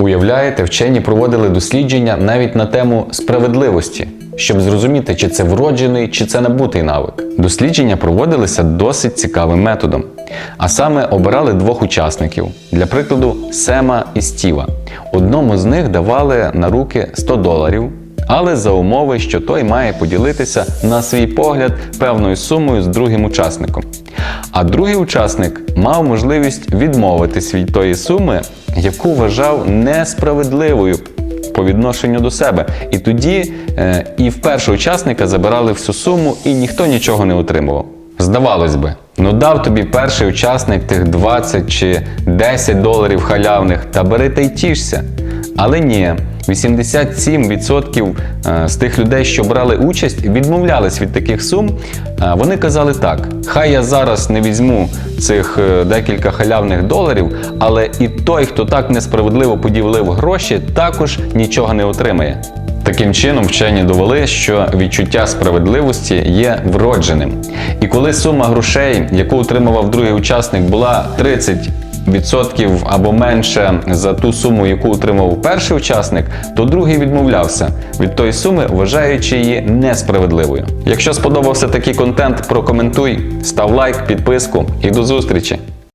Уявляєте, вчені проводили дослідження навіть на тему справедливості, щоб зрозуміти, чи це вроджений, чи це набутий навик. Дослідження проводилися досить цікавим методом. А саме обирали двох учасників, для прикладу, Сема і Стіва. Одному з них давали на руки 100 доларів, але за умови, що той має поділитися на свій погляд певною сумою з другим учасником. А другий учасник мав можливість відмовитись від тої суми, яку вважав несправедливою по відношенню до себе. І тоді е, і в першого учасника забирали всю суму, і ніхто нічого не отримував. Здавалось би, ну дав тобі перший учасник тих 20 чи 10 доларів халявних, та бери та й тішся. Але ні, 87% е, з тих людей, що брали участь, відмовлялись від таких сум. Е, Вони казали так: хай я зараз не візьму цих е, декілька халявних доларів, але і той, хто так несправедливо поділив гроші, також нічого не отримає. Таким чином, вчені довели, що відчуття справедливості є вродженим. І коли сума грошей, яку отримував другий учасник, була 30 відсотків або менше за ту суму, яку отримав перший учасник, то другий відмовлявся від тої суми, вважаючи її несправедливою. Якщо сподобався такий контент, прокоментуй, став лайк, підписку і до зустрічі!